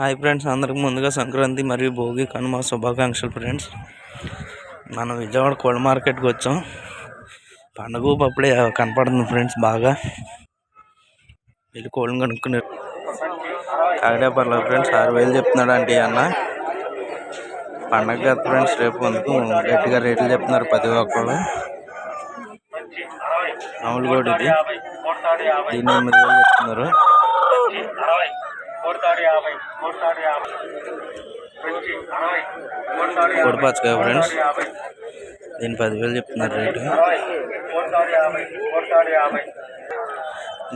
Hi friends అందరికి ముందుగా సంక్రాంతి మరియు భోగి కనుమ శుభాకాంక్షలు ఫ్రెండ్స్. మనం విజయవాడ కోల్డ్ మార్కెట్కి వచ్చాం. పండుగ అప్పుడే కనపడుతుంది ఫ్రెండ్స్ బాగా. వెళ్ళి కోళ్ళని కనుక్కునే కాకడే పర్లేదు ఫ్రెండ్స్ ఆరు వేలు చెప్తున్నాడు అంటే అన్న. పండగ కదా ఫ్రెండ్స్ రేపు అందుకు గట్టిగా రేట్లు చెప్తున్నారు ప్రతి ఒక్కళ్ళు. మామూలు కూడా ఇది. దీన్ని ఎనిమిది వేలు చెప్తున్నారు. కొడిపచ్చకాయ ఫ్రెండ్స్ దీని పదివేలు చెప్తున్నారు రేటు.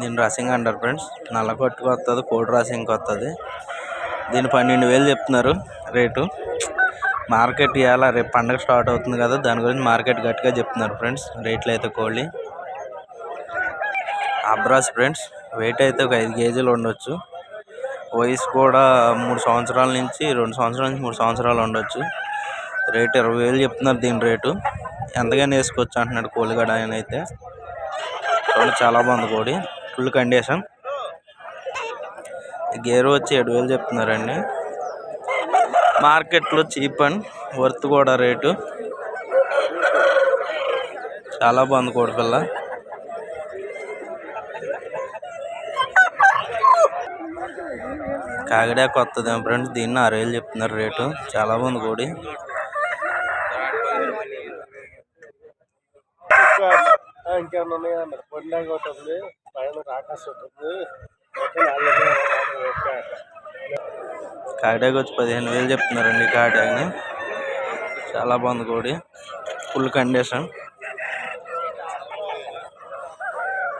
దీని రసింగ్ అంటారు ఫ్రెండ్స్ నల్ల కొట్టుకు వస్తుంది కోడి రసింగ్కి వస్తుంది దీని పన్నెండు వేలు చెప్తున్నారు రేటు. మార్కెట్ ఇవాళ రేపు పండగ స్టార్ట్ అవుతుంది కదా దాని గురించి మార్కెట్ గట్టిగా చెప్తున్నారు ఫ్రెండ్స్ రేట్లు అయితే కోళ్ళి అబ్రాస్ ఫ్రెండ్స్ వెయిట్ అయితే ఒక ఐదు కేజీలు ఉండొచ్చు. వయసు కూడా మూడు సంవత్సరాల నుంచి రెండు సంవత్సరాల నుంచి మూడు సంవత్సరాలు ఉండొచ్చు. రేట్ ఇరవై వేలు చెప్తున్నారు దీని రేటు. ఎంతగానే వేసుకోవచ్చు అంటున్నాడు కోలిగడ ఆయన అయితే. చూడండి చాలా బాగుంది కోడి. ఫుల్ కండిషన్ గేరు వచ్చి ఏడు వేలు చెప్తున్నారండి. మార్కెట్లో చీప్ అండ్ వర్త్ కూడా రేటు. చాలా బాగుంది కోడి పిల్ల. కాకిడా కొత్తది. ఫ్రెండ్స్ దీన్ని ఆరు వేలు చెప్తున్నారు రేటు. చాలా బాగుంది కోడి. ఇంకేమన్నా పొడిలాగా ఉంటుంది పైన ఉంటుంది వచ్చి పదిహేను వేలు చెప్తున్నారండి కాకిడాని. చాలా బాగుంది కోడి. Full condition.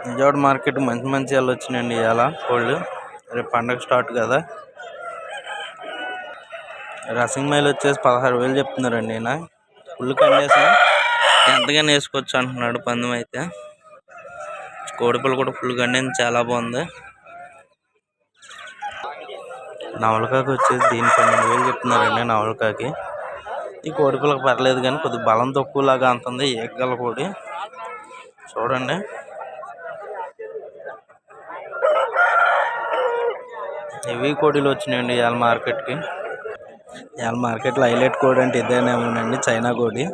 విజయవాడ మార్కెట్ మంచి మంచి వాళ్ళు వచ్చినాయండి ఇవాళ కోళ్ళు. రేపు పండగ స్టార్ట్ కదా. రసింగ్ మైల్ వచ్చేసి పదహారు వేలు చెప్తున్నారండి ఈయన. ఫుల్ కండిషన్ ఎంతగానే వేసుకోవచ్చు అంటున్నాడు పందెం అయితే. కోడిపిల్ల కూడా ఫుల్ కండింది చాలా బాగుంది. నవలకాకి వచ్చేసి దీని పన్నెండు వేలు చెప్తున్నారండి నవలకాకి. ఈ కోడిపిల్లకి పర్లేదు కానీ కొద్దిగా బలం తక్కువలాగా అంతుంది ఏకగల కోడి. చూడండి. హెవీ కోడిలు వచ్చినాయండి ఇవాళ మార్కెట్కి. ఇవాళ మార్కెట్లో హైలైట్ కోడి అంటే ఇదేనేమోనండి చైనా కోడి.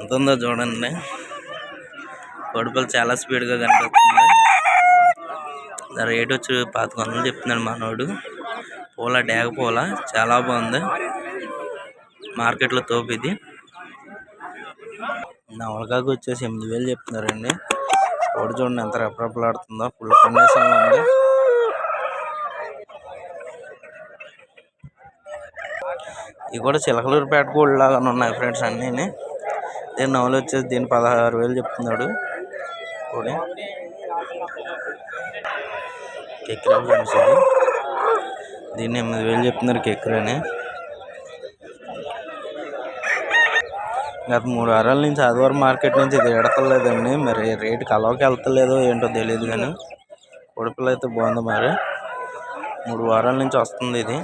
ఎంత ఉందో చూడండి. కోడిపల్లి చాలా స్పీడ్గా కనిపిస్తుంది రేట్ వచ్చి పాతిక వందలు చెప్తున్నాడు మనోడు. పూల డేగ పూల చాలా బాగుంది. మార్కెట్లో తోపు ఇది. నవలకాకు వచ్చేసి ఎనిమిది వేలు చెప్తున్నారండి. కోడి చూడండి ఎంత రెపరెపలాడుతుందో. ఫుల్ కండిషన్లో ఉంది. ఇవి కూడా చిలకలూరుపేట గోల్డ్ లాగానే ఉన్నాయి ఫ్రెండ్స్ అన్నీ దీని నవలు వచ్చేసి దీని పదహారు వేలు చెప్తున్నాడు. కోడి కెక్కిరా ఫ్రెండ్స్ ఇది. దీన్ని ఎనిమిది వేలు చెప్తున్నారు కెక్కిరని గత మూడు వారాల నుంచి ఆదివారం మార్కెట్ నుంచి ఇది ఎడతలేదండి మరి రేటు కలవకి వెళ్తలేదో ఏంటో తెలియదు కానీ కొడుకులు అయితే బాగుంది మరి. మూడు వారాల నుంచి వస్తుంది ఇది.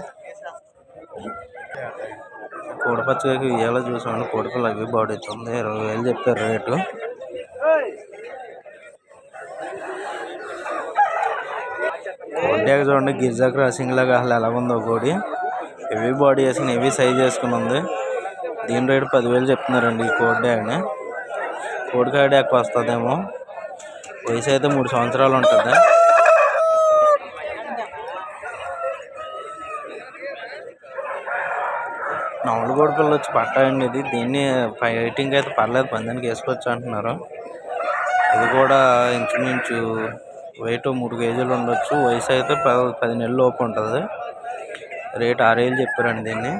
కోడిపచ్చకి ఇవాళ చూసాను కోడిపిల్ల అవి బాడీతుంది ఇరవై వేలు చెప్పారు రేటు. కోడి చూడండి గిరిజా క్రాసింగ్ లాగా అసలు ఎలా ఉందో కోడి. హెవీ బాడీ వేసుకుని హెవీ సైజ్ వేసుకుని ఉంది. దీని రేటు పదివేలు చెప్తున్నారండి ఈ కోడి డ్యాగ్ని కోడి కాడ ఎక్కువ వస్తుందేమో. వయసు అయితే మూడు సంవత్సరాలు ఉంటుంది. నవల పిల్లలు పిల్ల వచ్చి పట్టాయండి ఇది. దీన్ని ఫైటింగ్ అయితే పర్లేదు పందానికి వేసుకోవచ్చు అంటున్నారు. ఇది కూడా ఇంచుమించు వెయిట్ మూడు కేజీలు ఉండొచ్చు. వయసు అయితే పది పది నెలల లోపు ఉంటుంది. రేట్ ఆరు వేలు చెప్పారండి దీన్ని.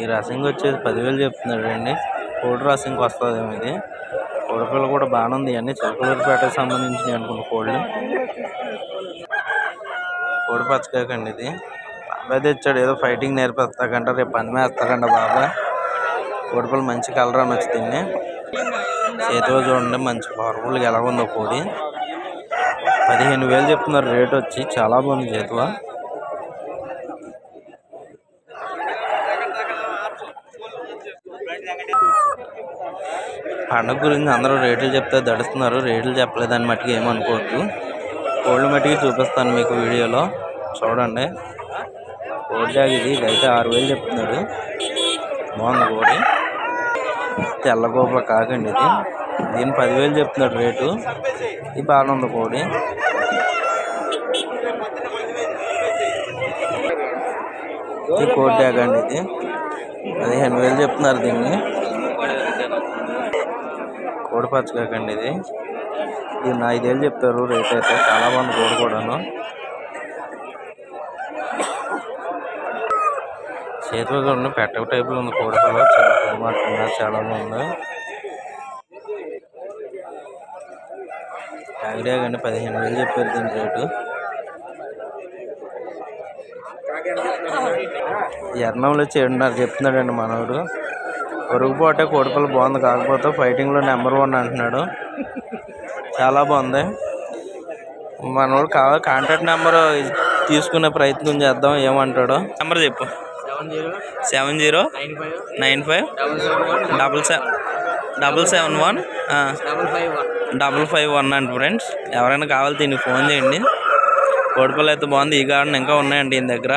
ఈ రసింగ్ వచ్చేసి పదివేలు చెప్తున్నాడు అండి కోడి రసింగ్కి వస్తుందేమో ఇది. కోడిపిల్ల కూడా బాగానే ఉంది. అన్నీ చిలకలూరుపేటకు సంబంధించినవి అనుకున్న కోళ్ళు. కోడి పచ్చకాకండి ఇది. బాబాయ్ ఏదో ఫైటింగ్ నేర్పిస్తాకంట రేపు పని వేస్తాకంట బాబాయ్ కోడిపల్లి మంచి కలర్ అని వచ్చి తిని చేతిలో చూడండి మంచి పవర్ఫుల్గా ఎలా ఉందో కోడి. పదిహేను వేలు చెప్తున్నారు రేట్ వచ్చి చాలా బాగుంది చేతువ పండుగ గురించి అందరూ రేట్లు చెప్తే దడుస్తున్నారు రేట్లు చెప్పలేదని మట్టికి ఏమనుకోవద్దు. కోళ్ళు మట్టికి చూపిస్తాను మీకు వీడియోలో. చూడండి. కోడి డాగ్ ఇది ఇదైతే ఆరు వేలు చెప్తున్నాడు బాగుంది కోడి. తెల్ల గోప కాకండి ఇది. దీని పదివేలు చెప్తున్నాడు రేటు. ఇది బాగుంది ఉంది కోడి. ఇది కోడి అండి ఇది. పదిహేను వేలు చెప్తున్నారు దీన్ని. కోడి పచ్చకాకండి ఇది. ఇది ఐదేళ్ళు చెప్తారు. రేట్ అయితే చాలా బాగుంది కోడి కూడాను. చేతిలో చూడండి పెట్టక టైపులో ఉంది కూడా చాలా చాలా బాగుంది ఐడియా కానీ పదిహేను వేలు చెప్పారు దీని రేటు. ఎర్నంలో చేయడున్నారు చెప్తున్నాడండి మనవాడు పొరుగుపోటే కోడిపల్లి బాగుంది కాకపోతే ఫైటింగ్లో నెంబర్ వన్ అంటున్నాడు. చాలా బాగుంది. మనోడు కావాలి కాంటాక్ట్ నెంబర్ తీసుకునే ప్రయత్నం చేద్దాం ఏమంటాడో? నెంబర్ చెప్పు. Seven zero nine five double seven one double seven one double five one. అండి ఫ్రెండ్స్. ఎవరైనా కావాలి దీనికి ఫోన్ చేయండి. కోడిపల్లి అయితే బాగుంది. ఈ గార్డెన్ ఇంకా ఉన్నాయండి ఈయన దగ్గర.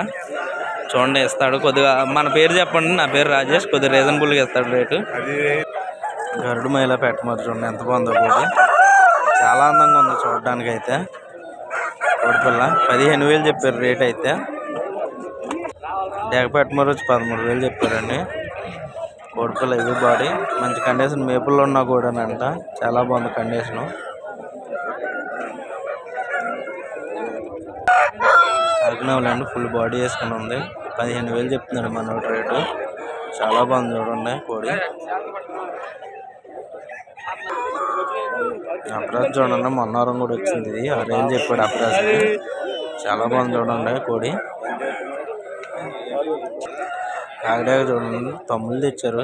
చూడండి ఇస్తాడు. కొద్దిగా మన పేరు చెప్పండి. నా పేరు రాజేష్. కొద్దిగా రీజనబుల్గా ఇస్తాడు రేటు. గరుడు మైలా పెట్టమని చూడండి. ఎంత బాగుందో కోడి. చాలా అందంగా ఉంది చూడడానికి అయితే కోడిపిల్ల పదిహేను వేలు చెప్పారు రేట్ అయితే. డెగపెట్టమరు వచ్చి పదమూడు వేలు చెప్పారండి. కోడిపిల్ల ఇవి బాడీ మంచి కండిషన్ మేపుల్లో ఉన్నా కూడానంట. చాలా బాగుంది కండిషను కాకినాడలో ఫుల్ బాడీ వేసుకుని ఉంది. పదిహేను వేలు చెప్తున్నాడు మన రేటు. చాలా బాగుంది చూడండి కోడి. అప్రాజ్ చూడండి మొన్నవరం కూడా వచ్చింది. ఇది ఆ వేలు చెప్పాడు అప్రాజ్ చాలా బాగుంది చూడండి కోడి. కాకినాడ చూడండి తమ్ముళ్ళు తెచ్చారు.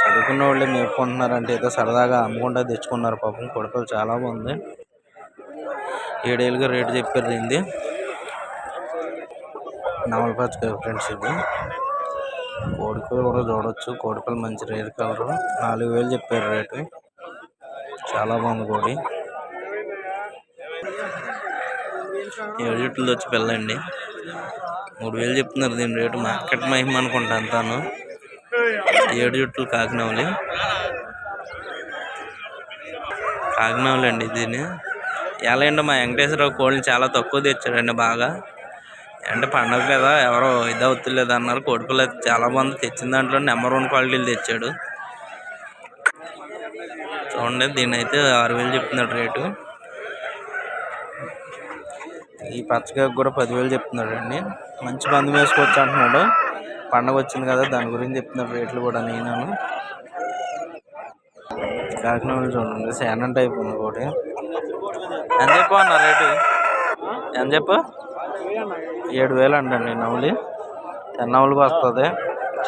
చదువుకున్న వాళ్ళే మేపుకుంటున్నారంటే ఏదో సరదాగా అమ్ముకుంటా తెచ్చుకున్నారు పాపం. కొడుకులు చాలా బాగుంది. ఏడేళ్ళుగా రేటు చెప్పారు దీనిది. నవలపచ్చకాయ ఫ్రెండ్స్ ఇది. కోడికూర కూడా చూడొచ్చు. కోడికలు మంచి రేటు కలరు. నాలుగు వేలు చెప్పారు రేటు. చాలా బాగుంది కోడి. ఏడు జుట్టులు వచ్చి పిల్లండి. మూడు వేలు చెప్తున్నారు దీని రేటు మార్కెట్ మహిమ అనుకుంటా అంతాను ఏడు జుట్టులు కాకినవలి. కాకినవలి అండి దీన్ని ఎలా ఏంటో మా వెంకటేశ్వరరావు కోళ్ళని చాలా తక్కువ తెచ్చాడండి బాగా. అంటే పండగ కదా ఎవరో ఇది అవుతులేదు అన్నారు. కోడిపిల్ల అయితే చాలా మంది తెచ్చిన దాంట్లో నెంబర్ వన్ క్వాలిటీలు తెచ్చాడు. చూడండి దీని అయితే ఆరు వేలు చెప్తున్నాడు రేటు. ఈ పచ్చగా కూడా పదివేలు చెప్తున్నాడు అండి మంచి బంధం వేసుకోవచ్చు అంటున్నాడు. పండగ వచ్చింది కదా దాని గురించి చెప్తున్నాడు రేట్లు కూడా నేను కాకినాడ చూడండి శానం టైప్ ఉంది ఒకటి. ఎంత చెప్పు అన్న రేటు? ఎంత చెప్పు? ఏడు వేలు అంటండి నవలి తెన్నవలికి వస్తుంది?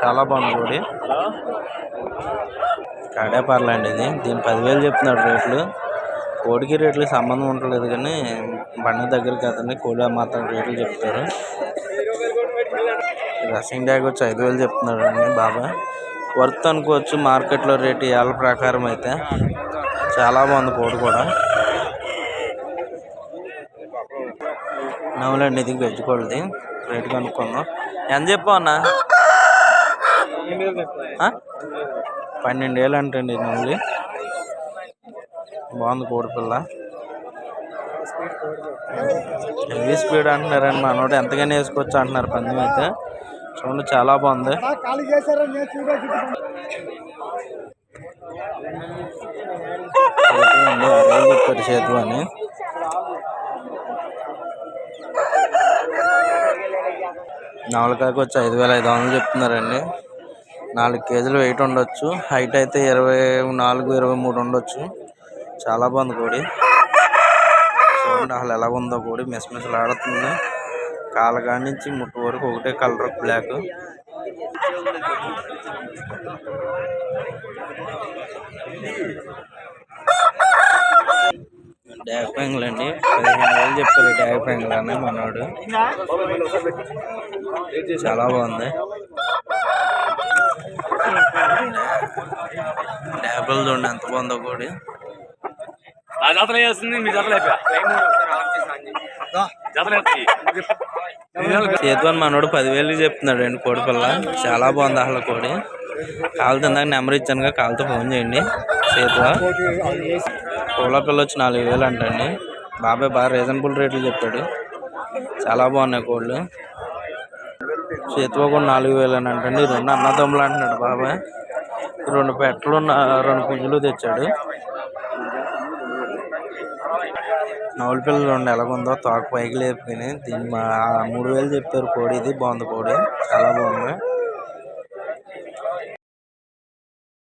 చాలా బాగుంది కూడా కాడేపర్లండి ఇది. దీని పదివేలు చెప్తున్నాడు రేట్లు. కోడికి రేట్లకి సంబంధం ఉండలేదు కానీ బండి దగ్గర కదండి కోడి మాత్రం రేట్లు చెప్తారు. రసింగ్ డ్యాగ్ వచ్చి ఐదు వేలు చెప్తున్నాడు అండి బాబా. వర్త్ అనుకోవచ్చు మార్కెట్లో రేటు ఏళ్ళ ప్రకారం అయితే. చాలా బాగుంది కోడి కూడా. నవ్వులండి ఇది గజ్జికోళ్ళది రేటు కనుక్కుందాం. ఎంత చెప్పు అన్న? పన్నెండు వేలు అంటండి నవ్వులి. బాగుంది కోడి పిల్ల. హెవీ స్పీడ్ అంటున్నారండి మనోడు ఎంతగానే వేసుకోవచ్చు అంటున్నారు పందెం అయితే. చూడండి చాలా బాగుంది. చేతు చెప్పారు చేతు అని. నవలకాయకు వచ్చి ఐదు వేల ఐదు వందలు చెప్తున్నారండి. నాలుగు కేజీలు వెయిట్ ఉండొచ్చు. హైట్ అయితే ఇరవై నాలుగు ఇరవై మూడు ఉండొచ్చు. చాలా బాగుంది కోడి. చూడండి అసలు ఎలా ఉందో కోడి. మిసమిసలు ఆడుతుంది కాళ్ళ నుంచి ముట్టు వరకు ఒకటే కలర్ బ్లాక్. డ్యాగ్ పెంగులు అండి. పదిహేను వేలు చెప్పారు డ్యాగ్ పెంగులు అని మనోడు. చాలా బాగుంది. డ్యాబుల్ చూడండి ఎంత బాగుందో కూడా. ఆ జాతర చేస్తుంది మీ జాతర అయిపోయా మనోడు పదివేలు చెప్తున్నాడు అండి కోడి పిల్ల. చాలా బాగుంది అసలు కోడి. కాలు తిందాక నెంబర్ ఇచ్చాను కాలుతో ఫోన్ చేయండి. చేతువ కోళ్ళ పిల్ల వచ్చి నాలుగు వేలు అంటండి. బాబాయ్ బాగా రీజనబుల్ రేట్లు చెప్పాడు. చాలా బాగున్నాయి కోళ్ళు. చేతువ కూడా నాలుగు వేలు అని అంటండి. రెండు అన్నదమ్ములు అంటున్నాడు బాబాయ్. రెండు పెట్టలు ఉన్న రెండు పుంజులు తెచ్చాడు. నవల పిల్లలు రెండు ఎలాగుందో తోక పైకి లేపుకుని దీన్ని మూడు వేలు చెప్పారు కోడి ఇది బాగుంది కోడి. చాలా బాగుంది.